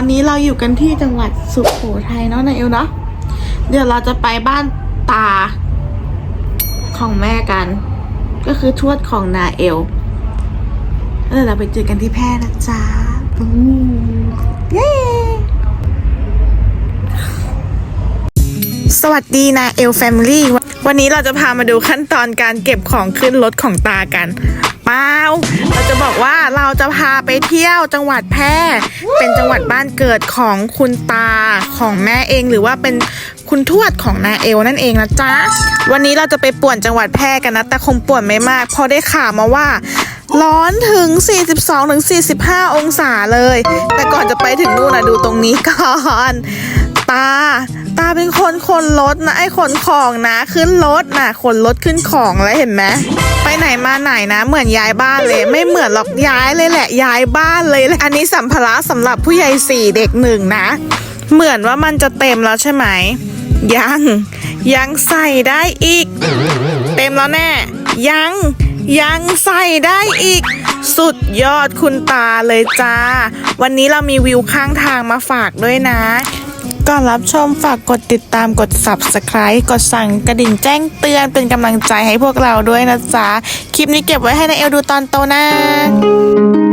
อนนี้เราอยู่กันที่จังหวัดสุโขทัยเนาะนายเอลเนาะเดี๋ยวเราจะไปบ้านตาของแม่กัน ก็คือทวดของนาเอลแล้วเดี๋ยวเราไปเจอกันที่แพร่นะจ๊ะอืมเย้สวัสดีนาเอลแฟมิลี่วันนี้เราจะพามาดูขั้นตอนการเก็บของขึ้นรถของตากันเปล่าเราจะบอกว่า จะพาไปเที่ยวจังหวัดแพร่ เป็นจังหวัดบ้านเกิดของคุณตาของแม่เองหรือว่าเป็นคุณทวดของนาเอลนั่นเองนะจ๊ะ วันนี้เราจะไปป่วนจังหวัดแพร่กันนะ แต่คงป่วนไม่มากเพราะได้ข่าวมาว่า ร้อนถึง 42ถึง45 องศาเลย แต่ก่อนจะไปถึงนู่นนะดูตรงนี้ก่อน ตา ตาเป็นคนขนรถนะไอ้ขนของนะ ขึ้นรถนะขนรถขึ้นของแล้วเห็นไหมไปไหนมาไหนนะ เหมือนย้ายบ้านเลย ไม่เหมือนหรอกย้ายเลยแหละ ย้ายบ้านเลยอันนี้สัมภาระสำหรับผู้ใหญ่สี่เด็กหนึ่งนะ เหมือนว่ามันจะเต็มแล้วใช่ไหมยังยังใส่ได้อีก เต็มแล้วแน่ยังยังใส่ได้อีก สุดยอดคุณตาเลยจ้า วันนี้เรามีวิวข้างทางมาฝากด้วยนะ ก่อนรับชมฝากกดติดตามกด subscribe กดสั่งกระดิ่งแจ้งเตือนเป็นกำลังใจให้พวกเราด้วยนะจ๊ะ คลิปนี้เก็บไว้ให้นายเอลดูตอนโตนะ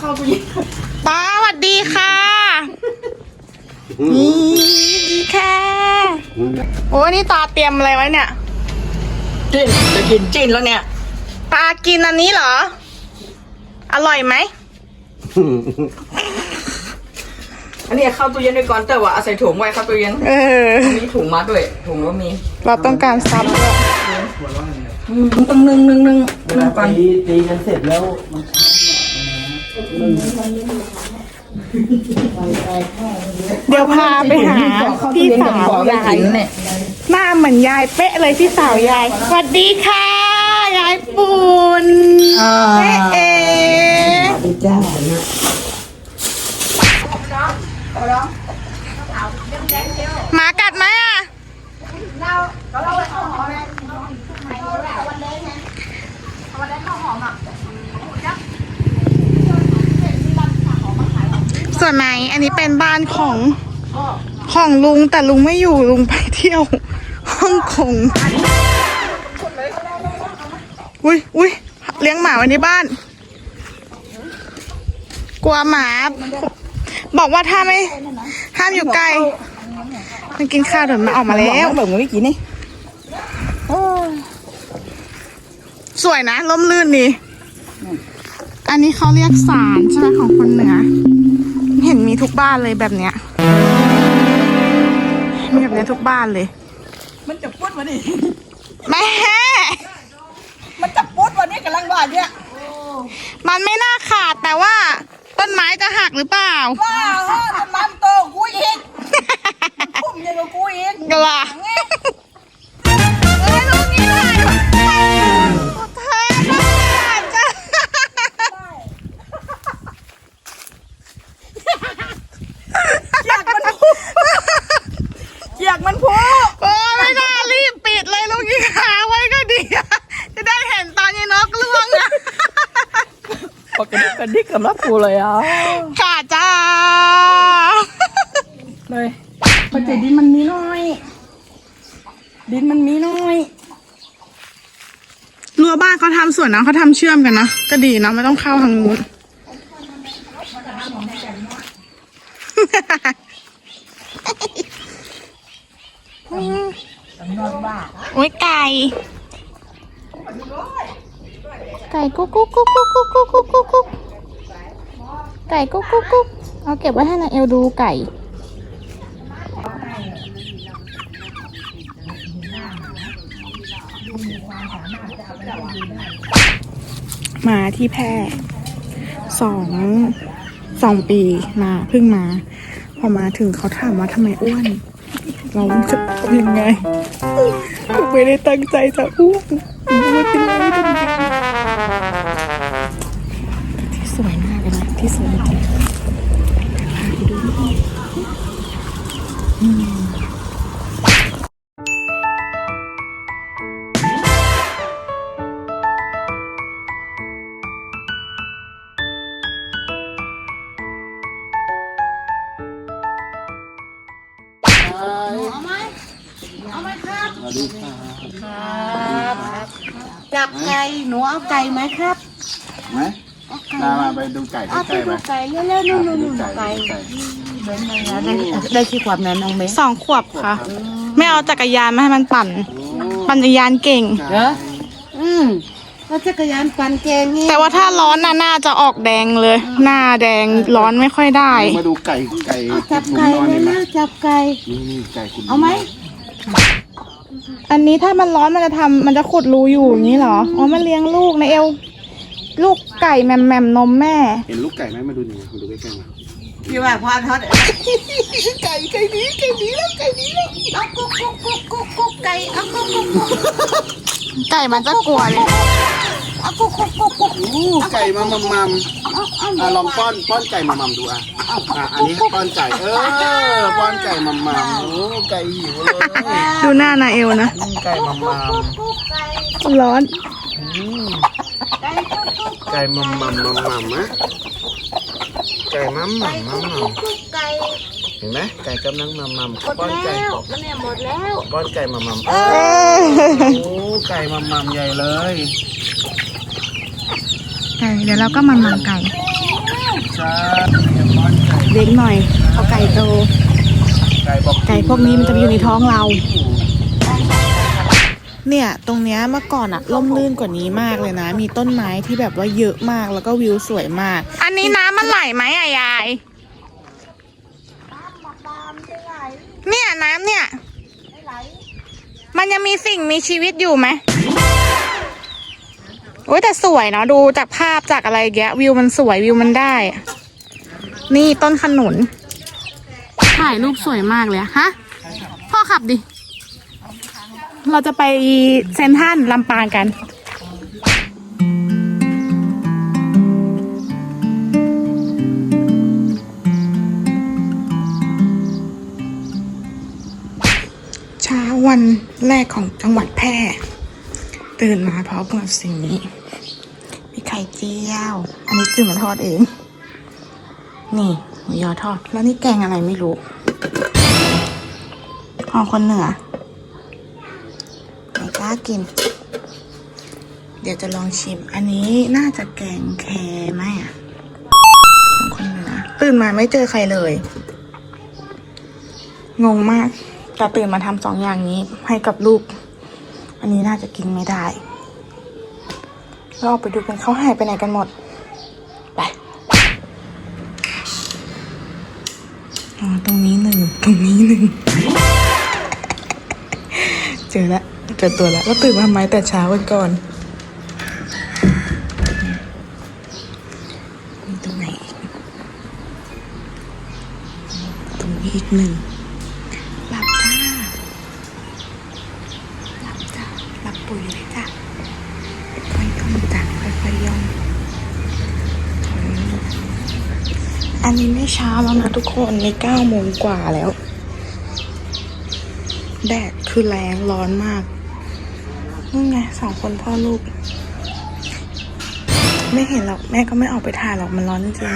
ตาสวัสดีค่ะนี่ดีค่ะโอ้นี่ตาเตรียมอะไรไว้เนี่ยจิ้นจะกินจิ้นแล้วเนี่ยตากินอันนี้เหรอ อร่อยไหมอันนี้เข้าตู้เย็นไว้ก่อนแต่ว่าเอาใส่ถุงไว้เข้าตู้เย็นเออมีถุงมาด้วยถุงก็มี เราต้องการซับด้วยอืมต้องนึ่งนึ่งนึ่งเวลาตีตีกันเสร็จแล้วมัน เดี๋ยวพาไปหาพี่สาวยายเนี่ยหน้าเหมือนยายเป๊ะเลยพี่สาวยายสวัสดีค่ะยายปูนเอ๊ะเอ๊ะจ้าหมากัดไหมอะส่ วนไหน อันนี้เป็นบ้านของของลุงแต่ลุงไม่อยู่ลุงไปเที่ยวฮ่องกงอุ้ยอุ้ยเลี้ยงหมาไว้ในบ้าน กลัวหมา บอกว่าถ้าไม่ห้ามอยู่ไกลมันกินข้าวเดี๋ยวมันออกมาแล้วแบบไม่กินนี่สวยนะล่มลื่นดีอันนี้เขาเรียกสารใช่ไหมของคนเหนือ เห็นมีทุกบ้านเลยแบบเนี้ย มีแบบเนี้ยทุกบ้านเลย มันจะปุดวันนี้แม่ มันจะปุดวันนี้กำลังว่าเนี่ยมันไม่น่าขาดแต่ว่า ต้นไม้จะหักหรือเปล่าว้าวมันโตกูอีกพุ่มยังกับกูอีกกล่ะำลับกูเลยอะค่ะจ้าเลยมันจะดินมันมีน้อย ดินมันมีน้อยรั้วบ้านเขาทำสวนนะเขาทำเชื่อมกันนะก็ดีนะไม่ต้องเข้าทางนู้นโอ้ยไก่ ไก่กุ๊กกุ๊กกุ๊กกุ๊กกุ๊กกุ๊กกุ๊ก ไก่กุ๊กกุ๊กกุ๊กเอาเก็บไว้ให้นายเอลดูไก่ มาที่แพร่สองสองปีมาเพิ่งมา พอมาถึงเขาถามว่าทำไมอ้วน เราจะยังไงกูไม่ได้ตั้งใจจะอ้วนกูไม่เป็นไรเป็นไร ที่สวยจริงดูอืมครับจับไก่หนูเอาไก่ไหมครับ มามาไปดูไก่เอาใกไปล้ๆไหมดูไก่เร็วๆนู่นนู่นนู่นไก่ไก่ไก่ได้ได้ที่ความนั้นน้องเมย์สองขวบค่ะ ไม่เอาจักรยานมาให้มันปั่น ปั่นจักรยานเก่ง เหรออืมแล้วจักรยานปั่นเกงนี่แต่ว่าถ้าร้อนน่ะหน้าจะออกแดงเลย หน้าแดงร้อนไม่ค่อยได้ มาดูไก่ไก่เอาจับหลุมไก่นอนนี่ไหมเร็วๆจับไก่ นี่นี่ไก่คุณเอาไหม อันนี้ถ้ามันร้อนมันจะทำมันจะขุดรูอยู่อย่างนี้เหรอ อ๋อ มันเลี้ยงลูกในเอว ลูกไก่แหมมแหมมนมแม่ เห็นลูกไก่ไหมมาดูนี่มาดูใกล้ๆมาพี่ว่าพอทอดไก่ไก่นี้ไก่นี้แล้วไก่นี้แล้วเอากุ๊กกุ๊กกุ๊กกุ๊กกุ๊กไก่เอากุ๊กกุ๊กกุ๊กไก่มันจะกลัวเลยเอากุ๊กกุ๊กกุ๊กกุ๊กอู้ไก่มามัมมัมเอาเอาอะลองป้อนป้อนไก่มามัมดูอะอะอันนี้ป้อนไก่เออป้อนไก่มัมมัมโอ้ไก่หิวเลยดูหน้านาเอลนะอืมไก่มัมมัมกุ๊กไก่ร้อนอืม ไก่มัมมัมมัมมัมนะไก่มัมมัมมัมมัมไก่เห็นไหมไก่กำลังมัมมัมป้อนไก่แมันเนี่ยหมดแล้วป้อนไก่มัมมัมโอ้ไก่มัมมัมใหญ่เลยไก่เดี๋ยวเราก็มันมันไก่เล็กหน่อยพอไก่โตไก่บอกไก่พวกนี้มันจะไปอยู่ในท้องเรา เนี่ย ตรงเนี้ยเมื่อก่อนอะล่มลื่นกว่านี้มากเลยนะ มีต้นไม้ที่แบบว่าเยอะมากแล้วก็วิวสวยมาก อันนี้น้ำมันไหลไหมอะยาย เนี่ยน้ำเนี่ย มันยังมีสิ่งมีชีวิตอยู่ไหมโอ้ยแต่สวยเนาะดูจากภาพจากอะไรแกะวิวมันสวยวิวมันได้อะนี่ต้นขนุนถ่ายรูปสวยมากเลยอะฮะ พ่อขับดิ เราจะไปเซนทันลำปางกันเช้าวันแรกของจังหวัดแพร่ ตื่นมาพร้อมกับสิ่งนี้ มีไข่เจียว อันนี้ตื่นมาทอดเอง นี่หมูยอทอด แล้วนี่แกงอะไรไม่รู้ของคนเหนือากิน เดี๋ยวจะลองชิม อันนี้น่าจะแกงแครไหมอะของคนเหนือตื่นมาไม่เจอใครเลย งงมากแต่ตื่นมาทำสองอย่างนี้ให้กับลูก อันนี้น่าจะกินไม่ได้เราออกไปดูกันเขาหายไปไหนกันหมด ไปอ๋อตรงนี้หนึ่ง ตรงนี้หนึ่ง เจอแล้ว เจอตัวแล้วแล้วตื่นมาทำไมแต่เช้าวันก่อนมีตรงไหนอีกตรงนี้อีกหนึ่งหลับจ้าหลับจ้าหลับปุ๋ยเลยจ้ะค่อยๆย่องจ้ะค่อยๆย่องอืมอันนี้ไม่เช้าแล้วนะทุกคนในเก้าโมงกว่าแล้ว แดดคือแรงร้อนมาก นู่ไงสองคนพ่อลูก ไม่เห็นหรอก แม่ก็ไม่ออกไปถ่ายหรอกมันร้อนจริง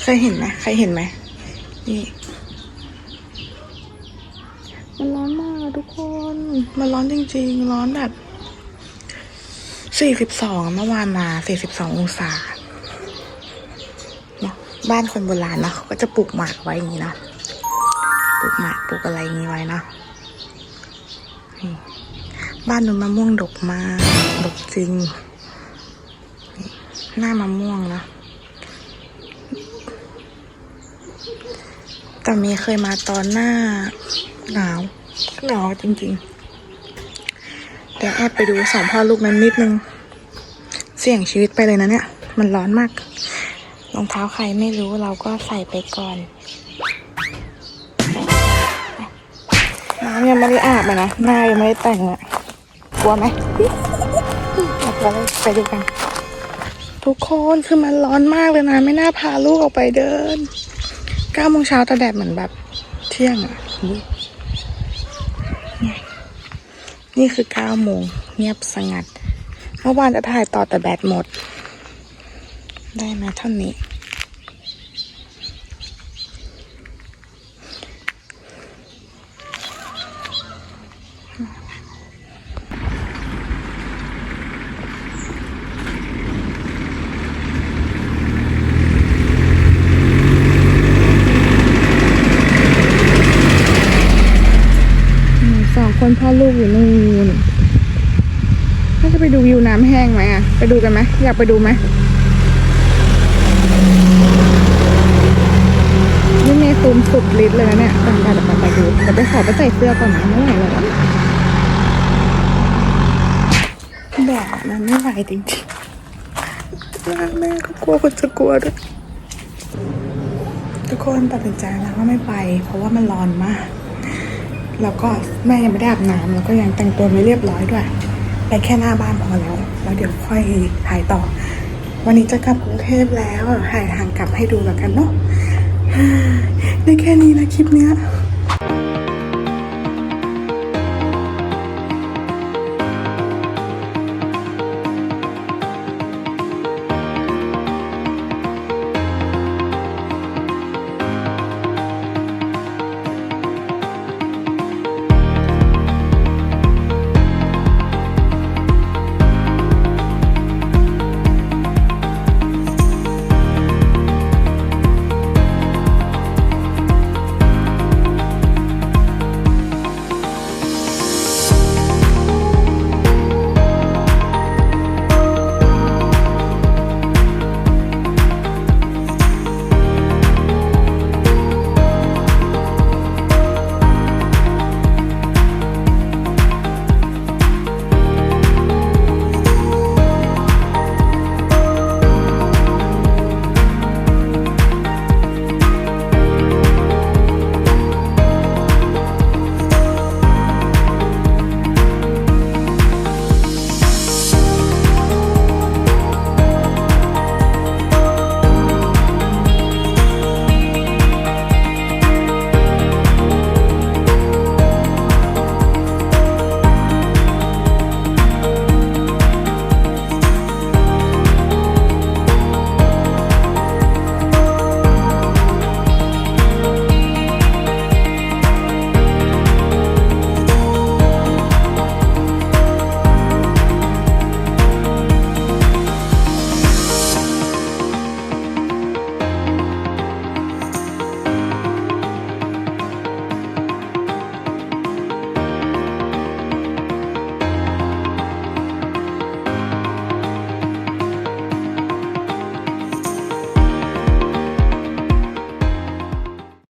เคยเห็นไหมเคยเห็นไหมนี่มันร้อนมากทุกคน มันร้อนจริง ๆ ร้อนแบบสี่สิบสองเมื่อวานมาสี่สิบสององศาเนาะบ้านคนโบราณนะเขาก็จะปลูกหมากไว้อย่างนี้เนาะ ลูกหมากปลูกอะไรงนี้ไว้นะบ้านนู้นมะม่วงดกมาดกจริง หน้ามะม่วงนะแต่มีเคยมาตอนหน้าหนาวหนาวจริงๆ เดี๋ยวแอบไปดูสองพ่อลูกนั้นนิดนึง เสี่ยงชีวิตไปเลยนะเนี่ย มันร้อนมาก รองเท้าใครไม่รู้เราก็ใส่ไปก่อน น้ำยังไม่ได้อาบเลยนะหน้ายังไม่ได้แต่งอะกลัวไหมเอาไปเลยไปดูกัน ทุกคนคือมันร้อนมากเลยนะ ไม่น่าพาลูกออกไปเดินเก้าโมงเช้าแต่แดดเหมือนแบบเที่ยงอะนี่คือเก้าโมงเงียบสงัด เมื่อวานจะถ่ายต่อแต่แบตหมด ได้มาเท่านี้ อืมสองคนพ่อ ลูกอยู่นู่นถ้าจะไปดูวิวน้ำแห้งไหมอะ ไปดูกันไหมอยากไปดูไหมนี่เมย์ซูมสุดฤทธิ์เลยนะเนี่ยไปไปไปไปดูแต่ไปขอไปใส่เสื้อก่อนนะไม่ไหวแล้วอะแดดมันไม่ไหวจริงๆแม่ก็กลัวคนจะกลัวด้วยทุกคนตัดสินใจแล้วว่าไม่ไป เพราะว่ามันร้อนมาก แล้วก็แม่ยังไม่ได้อาบน้ำแล้วก็ยังแต่งตัวไม่เรียบร้อยด้วยไปแค่หน้าบ้านพอแล้วแล้วเดี๋ยวค่อยถ่ายต่อ วันนี้จะกลับกรุงเทพแล้วถ่ายทางกลับให้ดูแล้วกันเนาะได้แค่นี้นะคลิปเนี้ย